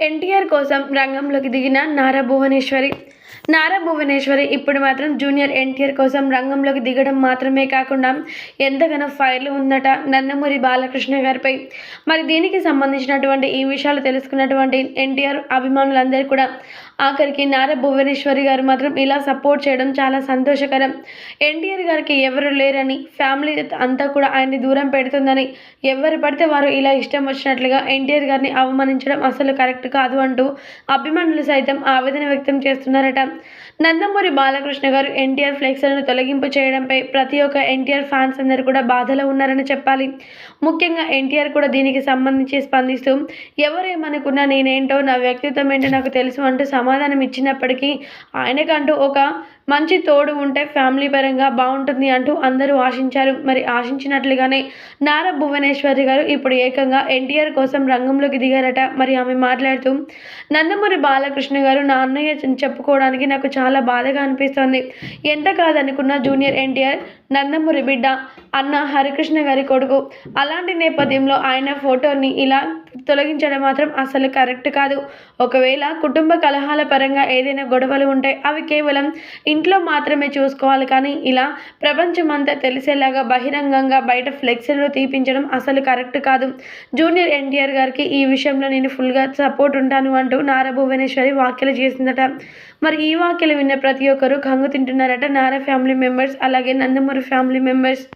ఎన్టీఆర్ కోసం రంగంలోకి దిగిన నారా భువనేశ్వరి నారా భువనేశ్వరి ఇప్పుడు మాత్రం జూనియర్ ఎన్టీఆర్ కోసం రంగంలోకి దిగడం మాత్రమే కాకుండా ఎంతగానో ఫైర్లు ఉందట నందమూరి బాలకృష్ణ గారిపై. మరి దీనికి సంబంధించినటువంటి ఈ విషయాలు తెలుసుకున్నటువంటి ఎన్టీఆర్ అభిమానులందరూ కూడా ఆఖరికి నారా భువనేశ్వరి గారు మాత్రం ఇలా సపోర్ట్ చేయడం చాలా సంతోషకరం. ఎన్టీఆర్ గారికి ఎవరు లేరని ఫ్యామిలీ అంతా కూడా ఆయన్ని దూరం పెడుతుందని ఎవరు పడితే వారు ఇలా ఇష్టం వచ్చినట్లుగా ఎన్టీఆర్ గారిని అవమానించడం అసలు కరెక్ట్ కాదు అంటూ అభిమానులు సైతం ఆవేదన వ్యక్తం చేస్తున్నారట. నందమూరి బాలకృష్ణ గారు ఎన్టీఆర్ ఫ్లెక్స్లను తొలగింపు చేయడంపై ప్రతి ఒక్క ఎన్టీఆర్ ఫ్యాన్స్ అందరూ కూడా బాధలో ఉన్నారని చెప్పాలి. ముఖ్యంగా ఎన్టీఆర్ కూడా దీనికి సంబంధించి స్పందిస్తూ ఎవరేమనుకున్నా నేనేంటో నా వ్యక్తిత్వం ఏంటో నాకు తెలుసు అంటూ సమాధానం ఇచ్చినప్పటికీ ఆయనకంటూ ఒక మంచి తోడు ఉంటే ఫ్యామిలీ పరంగా బాగుంటుంది అంటూ అందరూ ఆశించారు. మరి ఆశించినట్లుగానే నారా భువనేశ్వరి గారు ఇప్పుడు ఏకంగా ఎన్టీఆర్ కోసం రంగంలోకి దిగారట. మరి ఆమె మాట్లాడుతూ నందమూరి బాలకృష్ణ గారు నా అన్నయ్య చెప్పుకోవడానికి నాకు చాలా బాధగా అనిపిస్తుంది. ఎంత కాదనుకున్న జూనియర్ ఎన్టీఆర్ నందమూరి బిడ్డ అన్న హరికృష్ణ గారి కొడుకు. అలాంటి నేపథ్యంలో ఆయన ఫోటోని ఇలా తొలగించడం మాత్రం అసలు కరెక్ట్ కాదు. ఒకవేళ కుటుంబ కలహాల పరంగా ఏదైనా గొడవలు ఉంటే అవి కేవలం ఇంట్లో మాత్రమే చూసుకోవాలి కానీ ఇలా ప్రపంచమంతా తెలిసేలాగా బహిరంగంగా బయట ఫ్లెక్సీలు తీపించడం అసలు కరెక్ట్ కాదు. జూనియర్ ఎన్టీఆర్ గారికి ఈ విషయంలో నేను ఫుల్గా సపోర్ట్ ఉంటాను అంటూ నారా భువనేశ్వరి వ్యాఖ్యలు చేసిందట. మరి ఈ వ్యాఖ్యలు విన్న ప్రతి ఒక్కరూ కంగు తింటున్నారట. నారా ఫ్యామిలీ మెంబర్స్ అలాగే నందమూరి ఫ్యామిలీ మెంబర్స్.